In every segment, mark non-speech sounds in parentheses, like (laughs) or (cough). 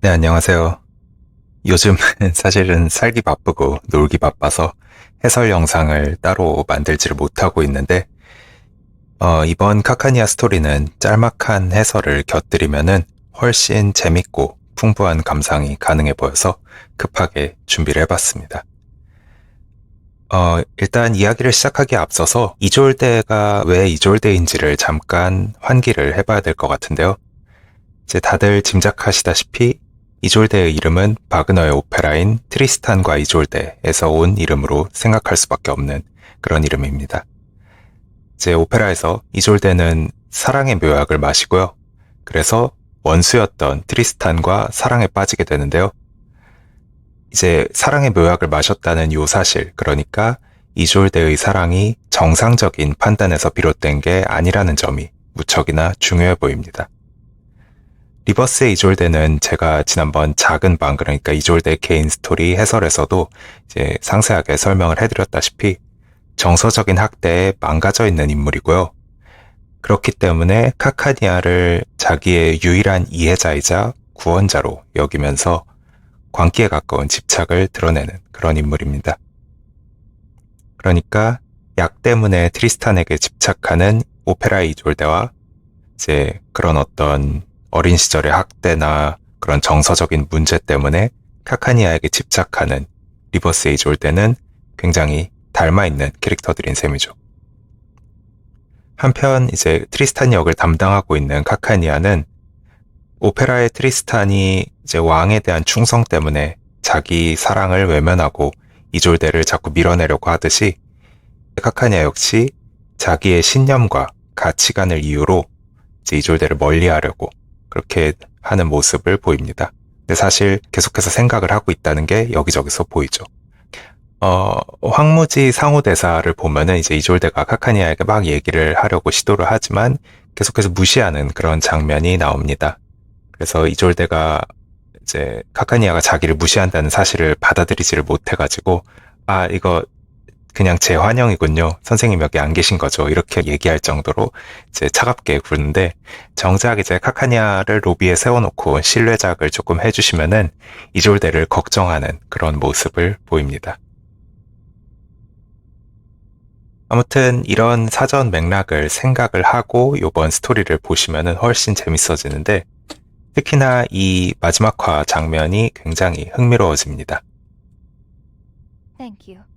네, 안녕하세요. 요즘 (laughs) 사실은 살기 바쁘고 놀기 바빠서 해설 영상을 따로 만들지를 못하고 있는데, 어, 이번 카카니아 스토리는 짤막한 해설을 곁들이면은 훨씬 재밌고 풍부한 감상이 가능해 보여서 급하게 준비를 해봤습니다. 어, 일단 이야기를 시작하기에 앞서서 이졸대가 왜 이졸대인지를 잠깐 환기를 해봐야 될 것 같은데요. 이제 다들 짐작하시다시피 이졸데의 이름은 바그너의 오페라인 트리스탄과 이졸데에서 온 이름으로 생각할 수밖에 없는 그런 이름입니다. 제 오페라에서 이졸데는 사랑의 묘약을 마시고요. 그래서 원수였던 트리스탄과 사랑에 빠지게 되는데요. 이제 사랑의 묘약을 마셨다는 요 사실, 그러니까 이졸데의 사랑이 정상적인 판단에서 비롯된 게 아니라는 점이 무척이나 중요해 보입니다. 리버스의 이졸데는 제가 지난번 작은 방, 그러니까 이졸데 개인 스토리 해설에서도 이제 상세하게 설명을 해드렸다시피 정서적인 학대에 망가져 있는 인물이고요. 그렇기 때문에 카카니아를 자기의 유일한 이해자이자 구원자로 여기면서 광기에 가까운 집착을 드러내는 그런 인물입니다. 그러니까 약 때문에 트리스탄에게 집착하는 오페라 이졸데와 이제 그런 어떤 어린 시절의 학대나 그런 정서적인 문제 때문에 카카니아에게 집착하는 리버스 에이즈 올 때는 굉장히 닮아있는 캐릭터들인 셈이죠. 한편 이제 트리스탄 역을 담당하고 있는 카카니아는 오페라의 트리스탄이 이제 왕에 대한 충성 때문에 자기 사랑을 외면하고 이졸데를 자꾸 밀어내려고 하듯이 카카니아 역시 자기의 신념과 가치관을 이유로 이제 이졸데를 멀리하려고 그렇게 하는 모습을 보입니다. 근데 사실 계속해서 생각을 하고 있다는 게 여기저기서 보이죠. 어, 황무지 상호대사를 보면은 이제 이졸데가 카카니아에게 막 얘기를 하려고 시도를 하지만 계속해서 무시하는 그런 장면이 나옵니다. 그래서 이졸데가 이제 카카니아가 자기를 무시한다는 사실을 받아들이지를 못해가지고 아 이거 그냥 제 환영이군요. 선생님 여기 안 계신 거죠. 이렇게 얘기할 정도로 이제 차갑게 구는데 정작 이제 카카니아를 로비에 세워놓고 실뢰작을 조금 해주시면은 이졸데를 걱정하는 그런 모습을 보입니다. 아무튼 이런 사전 맥락을 생각을 하고 요번 스토리를 보시면은 훨씬 재밌어지는데 특히나 이 마지막화 장면이 굉장히 흥미로워집니다. Thank you.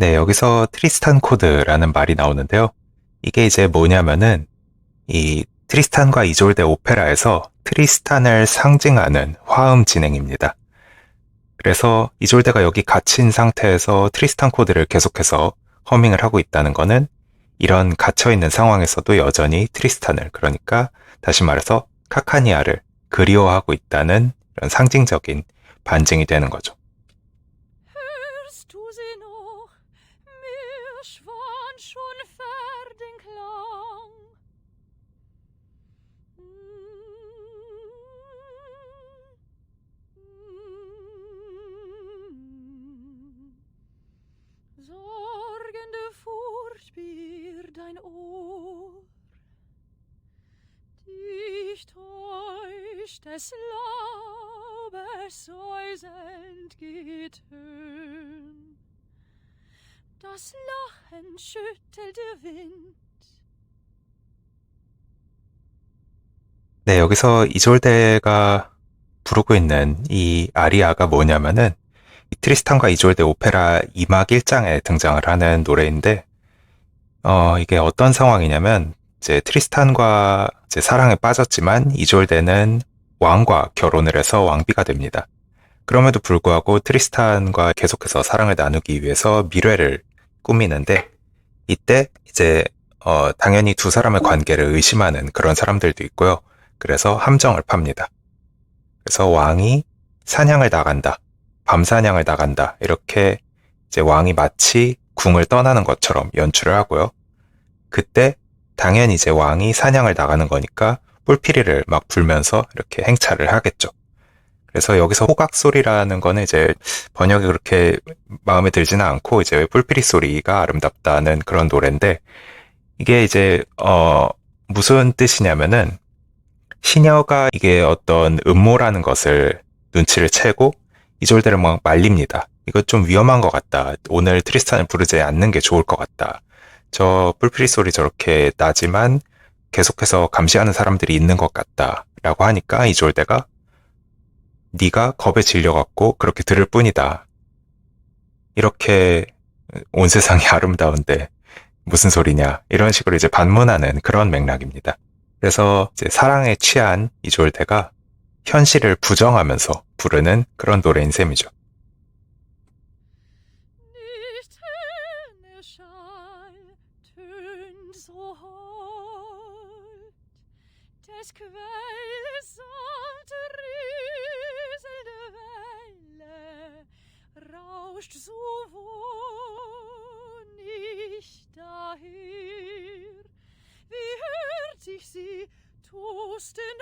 네, 여기서 트리스탄 코드라는 말이 나오는데요. 이게 이제 뭐냐면은 이 트리스탄과 이졸데 오페라에서 트리스탄을 상징하는 화음 진행입니다. 그래서 이졸데가 여기 갇힌 상태에서 트리스탄 코드를 계속해서 허밍을 하고 있다는 거는 이런 갇혀있는 상황에서도 여전히 트리스탄을, 그러니까 다시 말해서 카카니아를 그리워하고 있다는 이런 상징적인 반증이 되는 거죠. Täuscht des Laubes säuselnd Getön. Das Lachen schüttelt der Wind. 네, 여기서 이졸데가 부르고 있는 이 아리아가 뭐냐면은 이 트리스탄과 이졸데 오페라 2막 1장에 등장을 하는 노래인데 어, 이게 어떤 상황이냐면 이제 트리스탄과 이제 사랑에 빠졌지만 이졸데는 왕과 결혼을 해서 왕비가 됩니다. 그럼에도 불구하고 트리스탄과 계속해서 사랑을 나누기 위해서 미래를 꾸미는데 이때 이제 어, 당연히 두 사람의 관계를 의심하는 그런 사람들도 있고요. 그래서 함정을 팝니다. 그래서 왕이 사냥을 나간다. 밤사냥을 나간다. 이렇게 이제 왕이 마치 궁을 떠나는 것처럼 연출을 하고요. 그때 당연히 이제 왕이 사냥을 나가는 거니까 뿔피리를 막 불면서 이렇게 행차를 하겠죠. 그래서 여기서 호각 소리라는 거는 이제 번역이 그렇게 마음에 들지는 않고 이제 뿔피리 소리가 아름답다는 그런 노래인데 이게 이제 어 무슨 뜻이냐면은 시녀가 이게 어떤 음모라는 것을 눈치를 채고 이졸대를 막 말립니다. 이거 좀 위험한 것 같다. 오늘 트리스탄을 부르지 않는 게 좋을 것 같다. 저 뿔피리 소리 저렇게 나지만 계속해서 감시하는 사람들이 있는 것 같다. 라고 하니까 이졸대가 네가 겁에 질려갖고 그렇게 들을 뿐이다. 이렇게 온 세상이 (laughs) 아름다운데 무슨 소리냐 이런 식으로 이제 반문하는 그런 맥락입니다. 그래서 이제 사랑에 취한 이졸대가 현실을 부정하면서 부르는 그런 노래인 셈이죠. Rauscht so wohnig daher. Wie hört sich sie tosten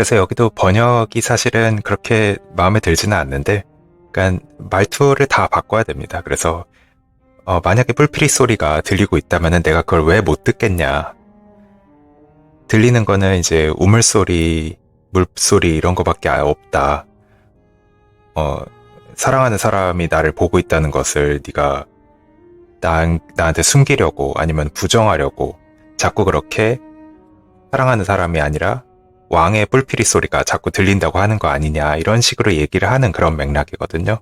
그래서 여기도 번역이 사실은 그렇게 마음에 들지는 않는데, 그러니까 말투를 다 바꿔야 됩니다. 그래서 어, 만약에 뿔피리 소리가 들리고 있다면은 내가 그걸 왜 못 듣겠냐? 들리는 거는 이제 우물 소리, 물소리 이런 거밖에 아- 없다. 어, 사랑하는 사람이 나를 보고 있다는 것을 네가 나, 나한테 숨기려고 아니면 부정하려고 자꾸 그렇게 사랑하는 사람이 아니라 왕의 뿔피리 소리가 자꾸 들린다고 하는 거 아니냐 이런 식으로 얘기를 하는 그런 맥락이거든요.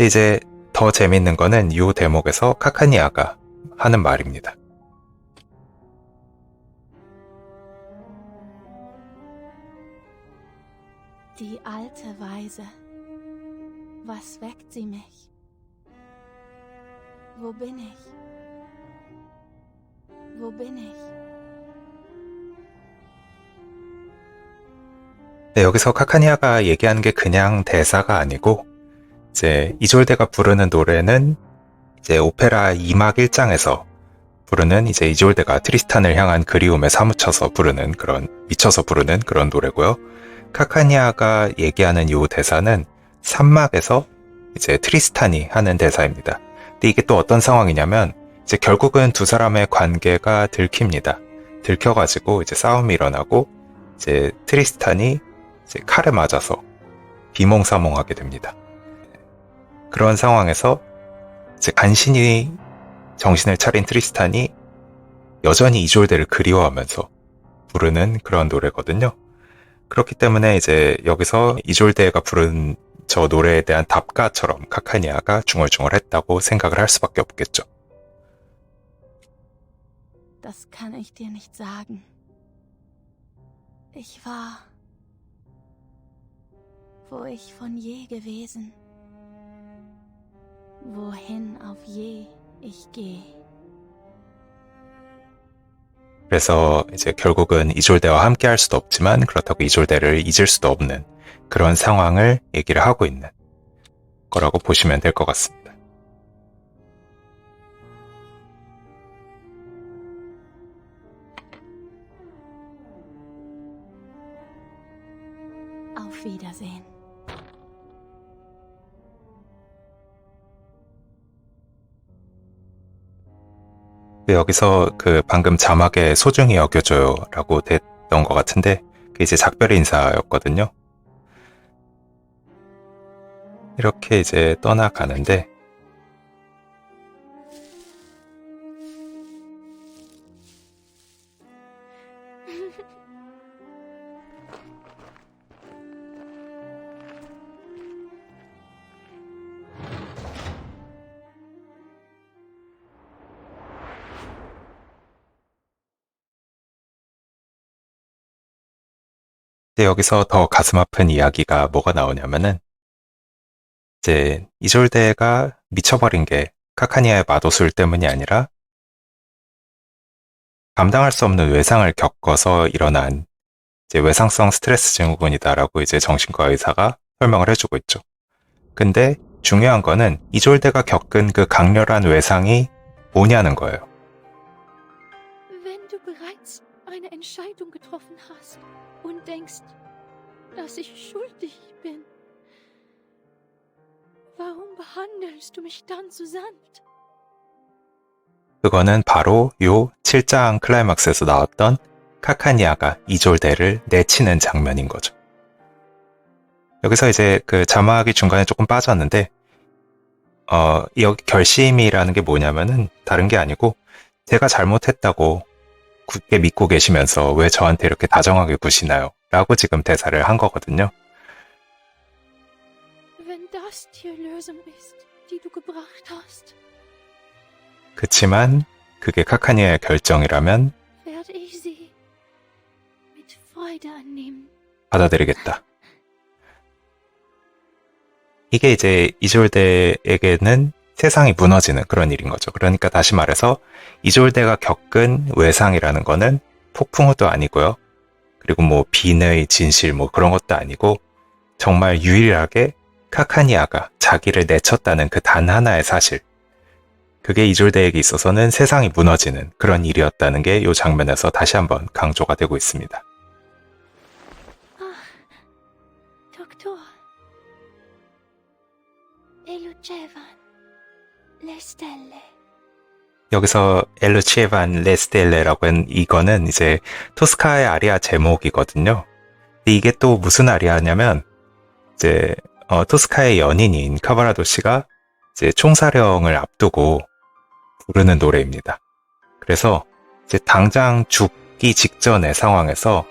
이제 더 재밌는 거는 이 대목에서 카카니아가 하는 말입니다. Wo bin ich? 네, 여기서 카카니아가 얘기하는 게 그냥 대사가 아니고 이제 이졸데가 부르는 노래는 이제 오페라 2막 1장에서 부르는 이제 이졸데가 트리스탄을 향한 그리움에 사무쳐서 부르는 그런 미쳐서 부르는 그런 노래고요. 카카니아가 얘기하는 요 대사는 3막에서 이제 트리스탄이 하는 대사입니다. 근데 이게 또 어떤 상황이냐면 이제 결국은 두 사람의 관계가 들킵니다. 들켜가지고 이제 싸움이 일어나고 이제 트리스탄이 이제 칼에 맞아서 비몽사몽하게 됩니다. 그런 상황에서 이제 간신히 정신을 차린 트리스탄이 여전히 이졸데를 그리워하면서 부르는 그런 노래거든요. 그렇기 때문에 이제 여기서 이졸데가 부른 저 노래에 대한 답가처럼 카카니아가 중얼중얼했다고 생각을 할 수밖에 없겠죠. Das kann ich dir nicht sagen. Ich war, wo ich von je gewesen. Wohin auf je ich gehe. 그래서 이제 결국은 이졸데와 함께 할 수도 없지만 그렇다고 이졸데를 잊을 수도 없는 그런 상황을 얘기를 하고 있는 거라고 보시면 될 것 같습니다. Auf Wiedersehen. 근데 여기서 그 방금 자막에 소중히 여겨줘요 라고 됐던 것 같은데 그게 이제 작별 인사였거든요. 이렇게 이제 떠나가는데 근데 여기서 더 가슴 아픈 이야기가 뭐가 나오냐면은 이제 이졸데가 미쳐버린 게 카카니아의 마도술 때문이 아니라 감당할 수 없는 외상을 겪어서 일어난 이제 외상성 스트레스 증후군이다라고 이제 정신과 의사가 설명을 해주고 있죠. 근데 중요한 거는 이졸데가 겪은 그 강렬한 외상이 뭐냐는 거예요. Entscheidung getroffen hast und denkst, dass ich schuldig bin, warum behandelst du mich dann so sanft? 그거는 바로 요 7장 클라이막스에서 나왔던 카카니아가 이졸데를 내치는 장면인 거죠. 여기서 이제 그 자막이 중간에 조금 빠졌는데, 어, 여기 결심이라는 게 뭐냐면은 다른 게 아니고, 제가 잘못했다고 굳게 믿고 계시면서 왜 저한테 이렇게 다정하게 구시나요? 라고 지금 대사를 한 거거든요. 그치만 그게 카카니아의 결정이라면. 받아들이겠다. 이게 이제 이졸데에게는 세상이 무너지는 그런 일인 거죠. 그러니까 다시 말해서 이졸데가 겪은 외상이라는 거는 폭풍우도 아니고요. 그리고 뭐 비의 진실 뭐 그런 것도 아니고 정말 유일하게 카카니아가 자기를 내쳤다는 그 단 하나의 사실. 그게 이졸데에게 있어서는 세상이 무너지는 그런 일이었다는 게 이 장면에서 다시 한번 강조가 되고 있습니다. Doktor. 여기서 엘루치에반 레스텔레라고 한 이거는 이제 토스카의 아리아 제목이거든요. 근데 이게 또 무슨 아리아냐면 이제 어, 토스카의 연인인 카바라도 씨가 이제 총사령을 앞두고 부르는 노래입니다. 그래서 이제 당장 죽기 직전의 상황에서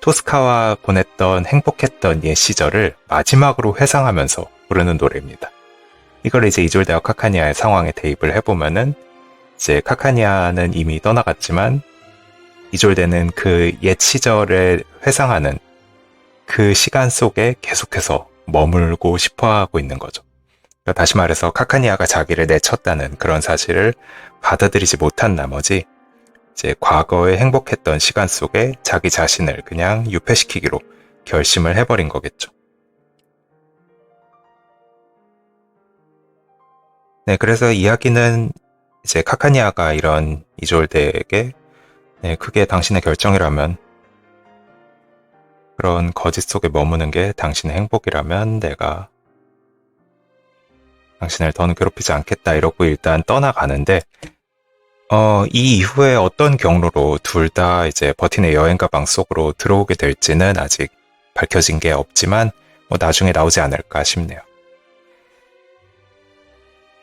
토스카와 보냈던 행복했던 옛 시절을 마지막으로 회상하면서 부르는 노래입니다. 이걸 이제 이졸데와 카카니아의 상황에 대입을 해보면은 이제 카카니아는 이미 떠나갔지만 이졸데는 그 옛 시절을 회상하는 그 시간 속에 계속해서 머물고 싶어 하고 있는 거죠. 그러니까 다시 말해서 카카니아가 자기를 내쳤다는 그런 사실을 받아들이지 못한 나머지 이제 과거에 행복했던 시간 속에 자기 자신을 그냥 유폐시키기로 결심을 해버린 거겠죠. 네, 그래서 이야기는 이제 카카니아가 이런 이졸데에게 네, 그게 당신의 결정이라면 그런 거짓 속에 머무는 게 당신의 행복이라면 내가 당신을 더는 괴롭히지 않겠다 이러고 일단 떠나가는데 어, 이 이후에 어떤 경로로 둘 다 이제 버틴의 여행 가방 속으로 들어오게 될지는 아직 밝혀진 게 없지만 뭐 나중에 나오지 않을까 싶네요.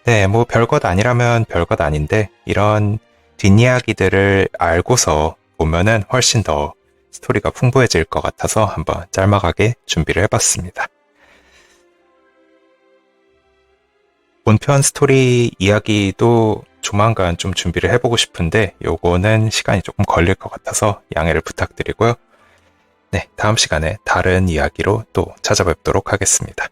네, 뭐 별것 아니라면 별것 아닌데 이런 뒷이야기들을 알고서 보면은 훨씬 더 스토리가 풍부해질 것 같아서 한번 짤막하게 준비를 해봤습니다. 본편 스토리 이야기도 조만간 좀 준비를 해보고 싶은데 요거는 시간이 조금 걸릴 것 같아서 양해를 부탁드리고요. 네, 다음 시간에 다른 이야기로 또 찾아뵙도록 하겠습니다.